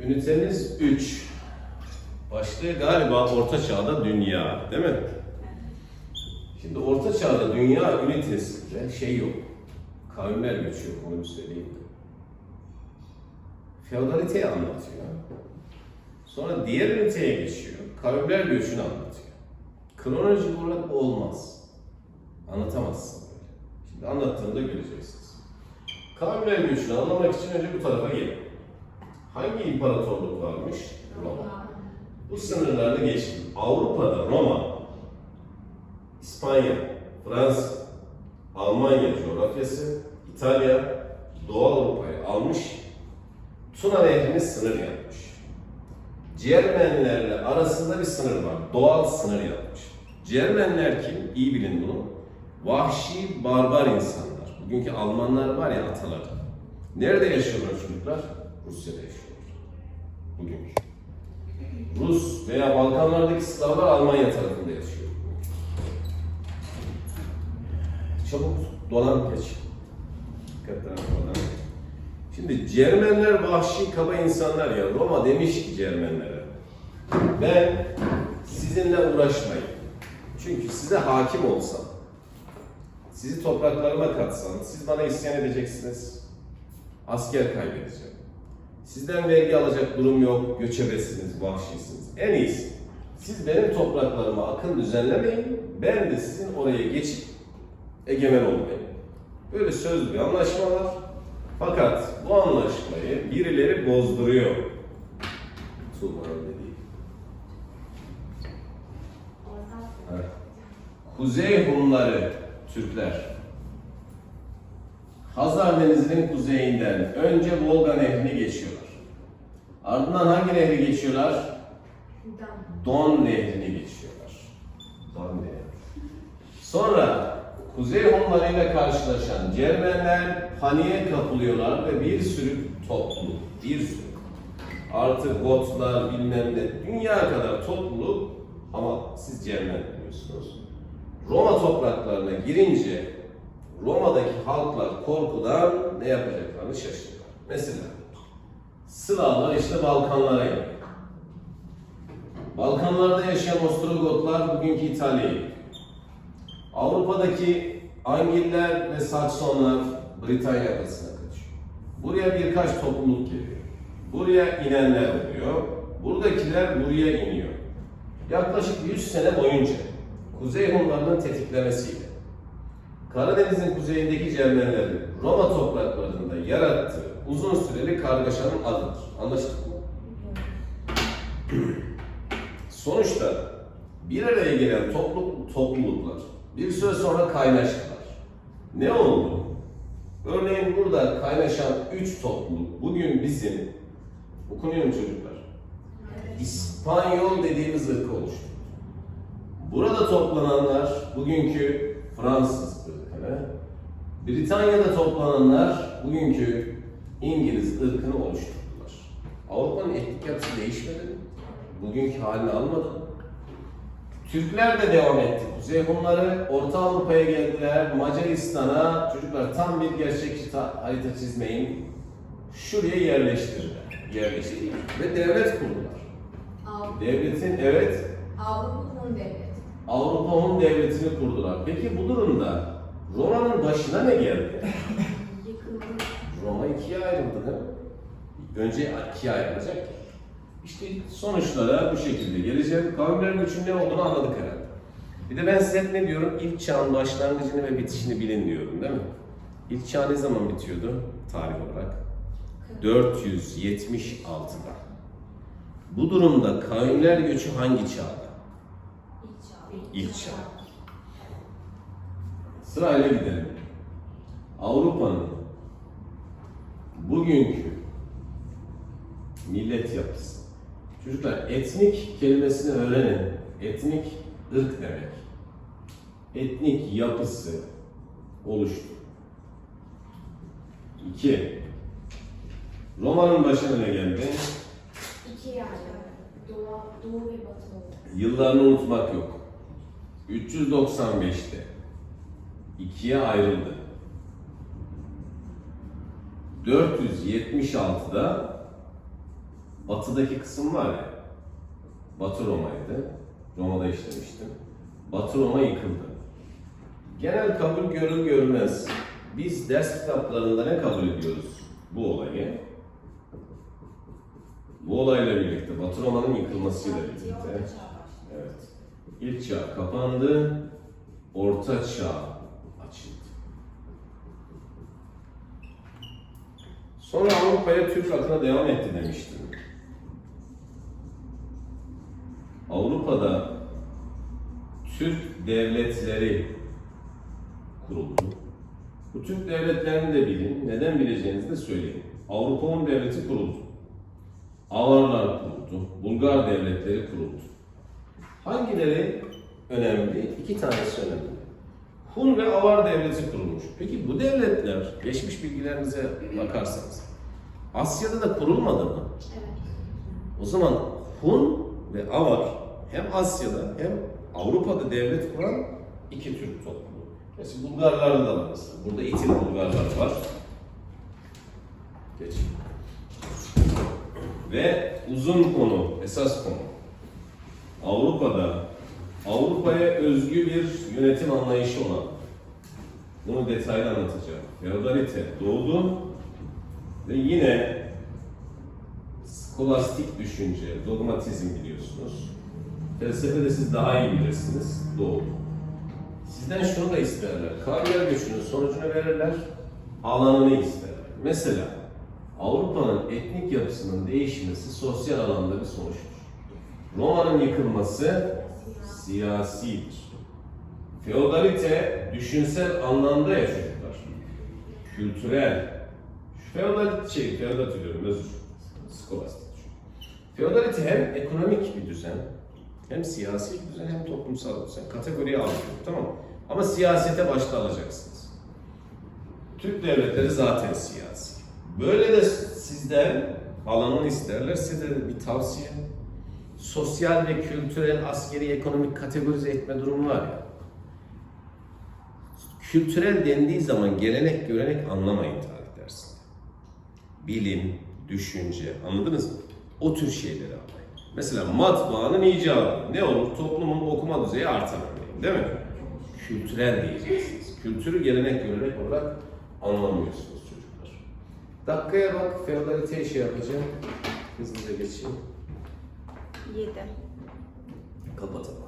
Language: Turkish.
Ünitemiz 3. Başlığı galiba Orta Çağ'da Dünya, değil mi? Şimdi Orta Çağ'da Dünya ünitesinde şey yok. Kavimler göçü yok, onu bir söyleyeyim. Feodaliteyi anlatıyor. Sonra diğer üniteye geçiyor. Kavimler göçünü anlatıyor. Kronolojik olarak olmaz. Anlatamazsın böyle. Şimdi anlattığımda göreceksiniz. Kavimler göçünü anlamak için önce bu tarafa gelin. Hangi imparatorluk varmış? Roma. Bu sınırlarda geçti. Avrupa'da Roma, İspanya, Fransa, Almanya coğrafyası, İtalya, Doğu Avrupa'yı almış, Tuna Nehri'ne sınır yapmış. Cermenlerle arasında bir sınır var. Doğal sınır yapmış. Cermenler kim? İyi bilin bunu. Vahşi, barbar insanlar. Bugünkü Almanlar var ya ataları. Nerede yaşıyorlar çocuklar? Rusya'da yaşıyorlar. Bugünkü. Rus veya Balkanlardaki Slavlar Almanya tarafında yaşıyor. Çabuk dolan geç. Dikkatli dolan. Şimdi Cermenler vahşi kaba insanlar ya. Roma demiş ki Cermenlere. Ben sizinle uğraşmayayım. Çünkü size hakim olsam, sizi topraklarıma katsam, siz bana isyan edeceksiniz. Asker kaybedeceğim. Sizden vergi alacak durum yok, göçebesiniz, vahşisiniz. En iyisi, siz benim topraklarıma akın düzenlemeyin, ben de sizin oraya geçip egemen olmayayım. Böyle sözlü bir anlaşma var. Fakat bu anlaşmayı birileri bozduruyor. Sultan'ın dediği. Kuzey Hunları, Türkler. Hazar Denizi'nin kuzeyinden önce Volga Nehri'ni geçiyorlar. Ardından hangi nehri geçiyorlar? Don Nehri'ni geçiyorlar. Don Nehri. Sonra Kuzey Hunları ile karşılaşan Cermenler paniğe kapılıyorlar ve bir sürü topluluk, bir sürü artı Gotlar bilmem ne dünya kadar topluluk ama siz Cermen biliyorsunuz. Roma topraklarına girince Roma'daki halklar korkudan ne yapacaklarını şaşırdılar. Mesela Slavlar işte Balkanlara iniyor. Balkanlarda yaşayan Ostrogotlar bugünkü gidiyor. Avrupa'daki Angiller ve Saksonlar Britanya adasına kaçıyor. Buraya birkaç topluluk geliyor. Buraya inenler oluyor. Buradakiler buraya iniyor. Yaklaşık 100 sene boyunca Kuzey Hunlarının tetiklemesiyle Karadeniz'in kuzeyindeki Cermenlerin Roma topraklarında yarattığı uzun süreli kargaşanın adıdır. Anlaştık mı? Sonuçta bir araya gelen topluluk, topluluklar bir süre sonra kaynaştılar. Ne oldu? Örneğin burada kaynaşan üç topluluk bugün bizim okunuyor mu çocuklar? İspanyol dediğimiz ırkı oluşturdu. Burada toplananlar bugünkü Fransız Britanya'da toplananlar bugünkü İngiliz ırkını oluşturdular. Avrupa'nın etnik yapısı değişmedi mi? Bugünkü halini almadı mı? Türkler de devam etti. Kuzey Hunları Orta Avrupa'ya geldiler. Macaristan'a çocuklar tam bir gerçekçi ta- harita çizmeyin. Şuraya yerleştirdiler. Yerleştirdiler. Ve devlet kurdular. Devletin evet Avrupa'nın devleti. Avrupa Hun devletini kurdular. Peki bu durumda Roma'nın başına ne geldi? Roma ikiye ayrıldı değil mi? Önce ikiye ayrılacak. İşte sonuçlara bu şekilde geleceğim. Kavimlerin üçün ne olduğunu anladık herhalde. Bir de ben size hep ne diyorum? İlk çağın başlangıcını ve bitişini bilin diyorum değil mi? İlk çağ ne zaman bitiyordu tarih olarak? 476'da. Bu durumda kavimler göçü hangi çağda? İlk çağ. İlk çağ. Sırayla gidelim. Avrupa'nın bugünkü millet yapısı. Çocuklar etnik kelimesini öğrenin. Etnik ırk demek. Etnik yapısı oluştu. İki. Roma'nın başına ne geldi? İki yani. Doğu, doğu ve batı. Yıllarını unutmak yok. 395'te ikiye ayrıldı. 476'da batıdaki kısım var ya, Batı Roma'ydı. Roma'da işlemiştim. Batı Roma yıkıldı. Genel kabul görür görmez. Biz ders kitaplarında ne kabul ediyoruz bu olayı? Bu olayla birlikte, Batı Roma'nın yıkılmasıyla birlikte. Evet. İlk çağ kapandı, orta çağ Sonra Avrupa'ya Türk akına devam etti demiştim. Avrupa'da Türk devletleri kuruldu. Bu Türk devletlerini de bilin. Neden bileceğinizi de söyleyeyim. Avrupa Un Devleti kuruldu. Avarlar kuruldu. Bulgar devletleri kuruldu. Hangileri önemli? İki tanesi önemli. Hun ve Avar devleti kurulmuş. Peki bu devletler, geçmiş bilgilerinize bakarsanız, Asya'da da kurulmadı mı? Evet. O zaman Hun ve Avar hem Asya'da hem Avrupa'da devlet kuran iki Türk topluluğu. Mesela Bulgarlarda da var mesela. Burada İtil Bulgarlar var. Geç. Ve uzun konu, esas konu. Avrupa'da Avrupa'ya özgü bir yönetim anlayışı olan bunu detaylı anlatacağım. Feodalite doğdu ve yine skolastik düşünce, dogmatizm biliyorsunuz. Felsefede siz daha iyi bilirsiniz. Doğru. Sizden şunu da isterler. Kariyer göçünün sonucunu verirler, alanını isterler. Mesela Avrupa'nın etnik yapısının değişmesi sosyal alanda bir sonuçtur. Roma'nın yıkılması siyasidir. Feodalite düşünsel anlamda ya çocuklar. Kültürel. Feodalite şey, feodalite diyorum özür. Skolastik. Feodalite hem ekonomik bir düzen, hem siyasi bir düzen, hem toplumsal bir düzen. Kategoriye alıyor, tamam? Ama siyasete başta alacaksınız. Türk devletleri zaten siyasi. Böyle de sizden alanını isterler, size de bir tavsiye. Sosyal ve kültürel, askeri, ekonomik kategorize etme durumu var ya. Kültürel dendiği zaman gelenek, görenek anlamayın tarih dersinde. Bilim, düşünce, anladınız mı? O tür şeyleri anlayın. Mesela matbaanın icadı. Ne olur? Toplumun okuma düzeyi artar örneğin, değil mi? Kültürel diyeceksiniz. Kültürü gelenek, görenek olarak anlamıyorsunuz çocuklar. Dakikaya bak, feodaliteyi şey yapacağım. Hızlıca geçeyim. Yedi. Kapatalım.